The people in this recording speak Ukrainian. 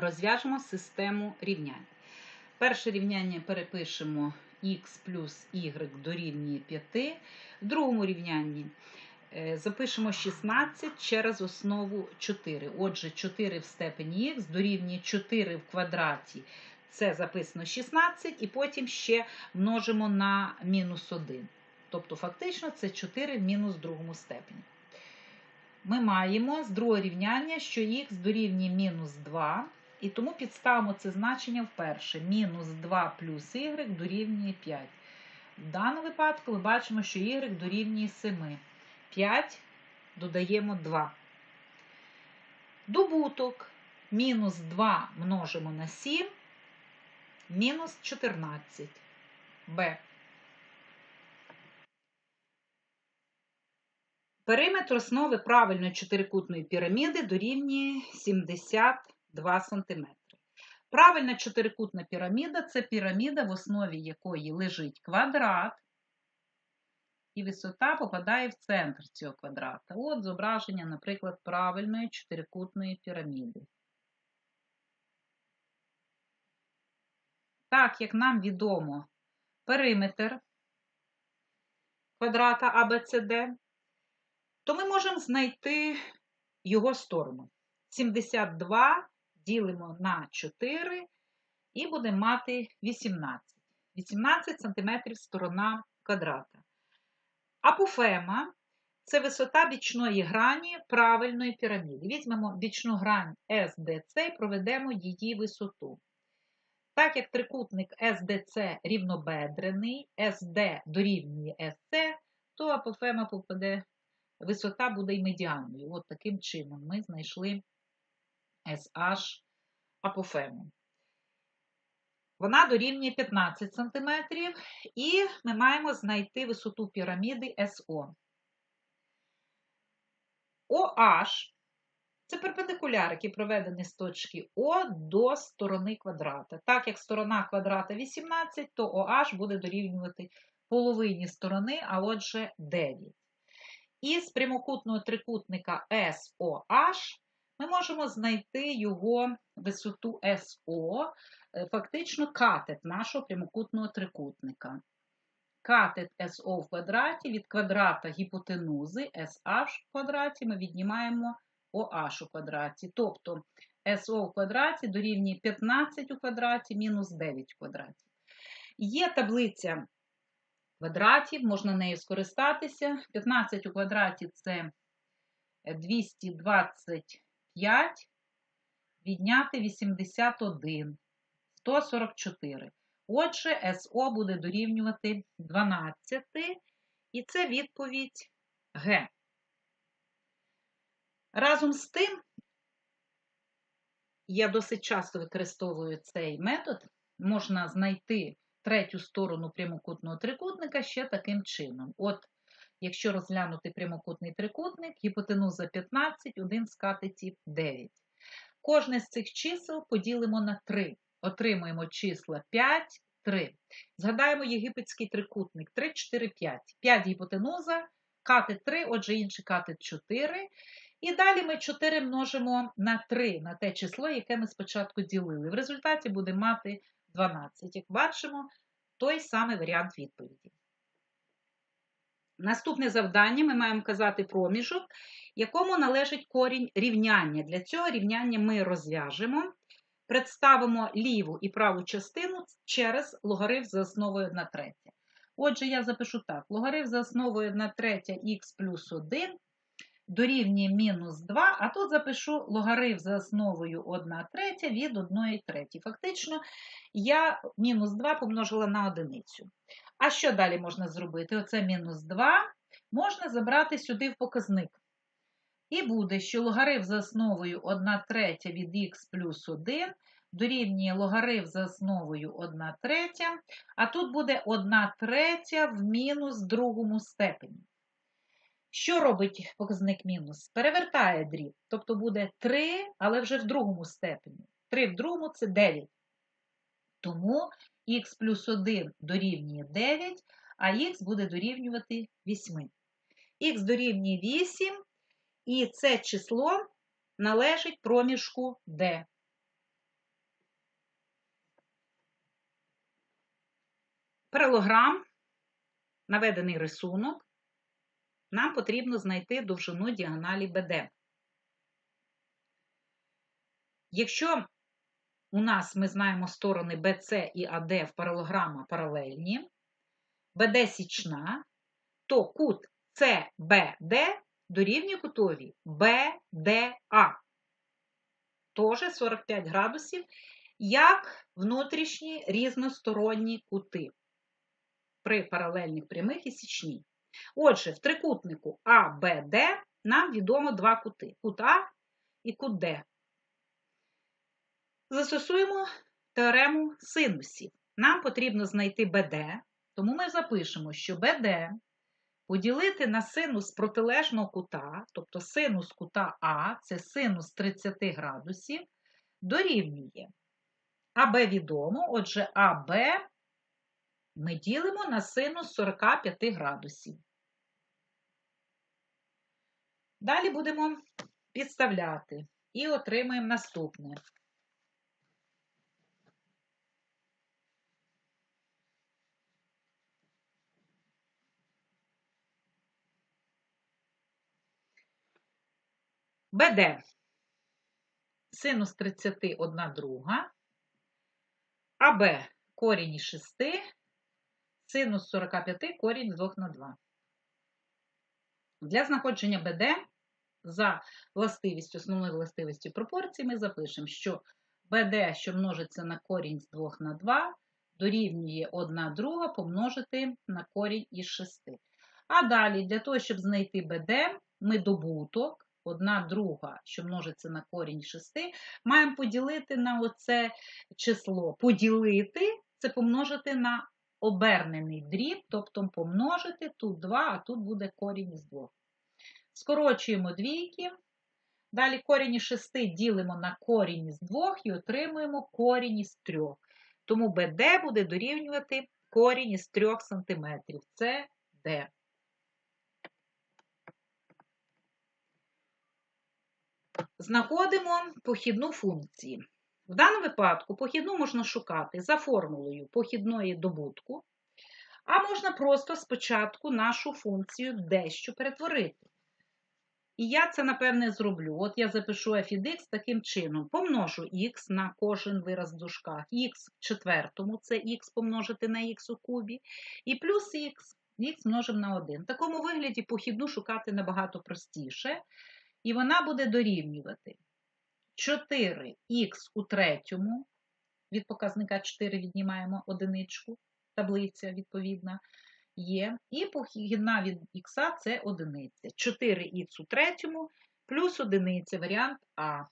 розв'яжемо систему рівнянь. Перше рівняння перепишемо х плюс y дорівнює 5. В другому рівнянні е, запишемо 16 через основу 4. Отже, 4 в степені х дорівнює 4 в квадраті. Це записано 16, і потім ще множимо на мінус 1. Тобто, фактично, це 4 в мінус другому степені. Ми маємо з другого рівняння, що х дорівнює мінус 2. І тому підставимо це значення вперше. Мінус 2 плюс y дорівнює 5. В даному випадку ми бачимо, що y дорівнює 7. 5 додаємо 2. Добуток мінус 2 множимо на 7, мінус 14. Б. Периметр основи правильної чотирикутної піраміди дорівнює 72 см. Правильна чотирикутна піраміда це піраміда, в основі якої лежить квадрат, і висота попадає в центр цього квадрата. От зображення, наприклад, правильної чотирикутної піраміди. Так, як нам відомо, периметр квадрата ABCD, то ми можемо знайти його сторону. 72 ділимо на 4 і будемо мати 18. 18 см сторона квадрата. Апофема це висота бічної грані правильної піраміди. Візьмемо бічну грань SDC і проведемо її висоту. Так як трикутник SDC рівнобедрений, SD дорівнює SC, то апофема попаде, висота буде й медіаною. От таким чином ми знайшли SH апофему. Вона дорівнює 15 см, і ми маємо знайти висоту піраміди СО. OH це перпендикуляр, який проведений з точки О до сторони квадрата. Так як сторона квадрата 18, то OH буде дорівнювати половині сторони, а отже 9. Із прямокутного трикутника SOH ми можемо знайти його висоту СО, фактично катет нашого прямокутного трикутника. Катет СО в квадраті від квадрата гіпотенузи SH в квадраті ми віднімаємо OH у квадраті. Тобто СО в квадраті дорівнює 15 у квадраті мінус 9 у квадраті. Є таблиця квадратів, можна нею скористатися. 15 у квадраті це 225, відняти 81, 144. Отже, СО буде дорівнювати 12, і це відповідь Г. Разом з тим, я досить часто використовую цей метод, можна знайти третю сторону прямокутного трикутника ще таким чином. От, якщо розглянути прямокутний трикутник, гіпотенуза 15, один з катетів 9. Кожне з цих чисел поділимо на 3. Отримуємо числа 5, 3. Згадаємо єгипетський трикутник 3, 4, 5. 5 гіпотенуза, катет 3, отже, інший катет 4. І далі ми 4 множимо на 3, на те число, яке ми спочатку ділили. В результаті будемо мати 12. Як бачимо, той самий варіант відповіді. Наступне завдання ми маємо казати проміжок, якому належить корінь рівняння. Для цього рівняння ми розв'яжемо, представимо ліву і праву частину через логарифм за основою 1 третя. Отже, я запишу так: логарифм за основою 1 третя х плюс 1 дорівнює мінус 2, а тут запишу логарифм за основою 1 третя від 1 треті. Фактично, я мінус 2 помножила на одиницю. А що далі можна зробити? Оце мінус 2 можна забрати сюди в показник. І буде, що логарифм за основою 1 третя від х плюс 1 дорівнює логарифм за основою 1 третя, а тут буде 1 третя в мінус другому степені. Що робить показник мінус? Перевертає дріб, тобто буде 3, але вже в другому степені. 3 в другому це 9. Тому х плюс 1 дорівнює 9, а х буде дорівнювати 8. Х дорівнює 8, і це число належить проміжку D. Паралограм, наведений рисунок нам потрібно знайти довжину діагоналі БД. Якщо у нас ми знаємо сторони BC і AD в паралограма паралельні, BD січна, то кут CBD дорівнює кутові BDA. Теж 45 градусів, як внутрішні різносторонні кути при паралельних прямих і січній. Отже, в трикутнику АБД нам відомо два кути кут А і кут Д. Застосуємо теорему синусів. Нам потрібно знайти БД, тому ми запишемо, що БД поділити на синус протилежного кута, тобто синус кута А, це синус 30 градусів, дорівнює. АБ відомо, отже, АБ ми ділимо на синус 45 градусів. Далі будемо підставляти і отримаємо наступне. БД синус 30 одна друга, АБ корінь із 6, синус 45 корінь з 2 на 2. Для знаходження БД за властивістю, основною властивістю пропорції ми запишемо, що БД, що множиться на корінь з 2 на 2, дорівнює 1 друга помножити на корінь із 6. А далі, для того, щоб знайти БД, ми добуток одна друга, що множиться на корінь 6, маємо поділити на оце число. Поділити це помножити на обернений дріб, тобто помножити тут 2, а тут буде корінь із 2. Скорочуємо двійки. Далі корінь із 6 ділимо на корінь із 2 і отримуємо корінь із 3. Тому БД буде дорівнювати корінь із 3 см. Це Д. Знаходимо похідну функцію. В даному випадку похідну можна шукати за формулою похідної добутку, а можна просто спочатку нашу функцію дещо перетворити. І я це, напевне, зроблю. От я запишу f від x таким чином. Помножу x на кожен вираз в дужках. x в четвертому це x помножити на x у кубі. І плюс x, x множимо на 1. В такому вигляді похідну шукати набагато простіше. І вона буде дорівнювати 4х у третьому, від показника 4 віднімаємо одиничку, таблиця відповідна є. І похідна від х це одиниця. 4х у третьому плюс одиниця, варіант А.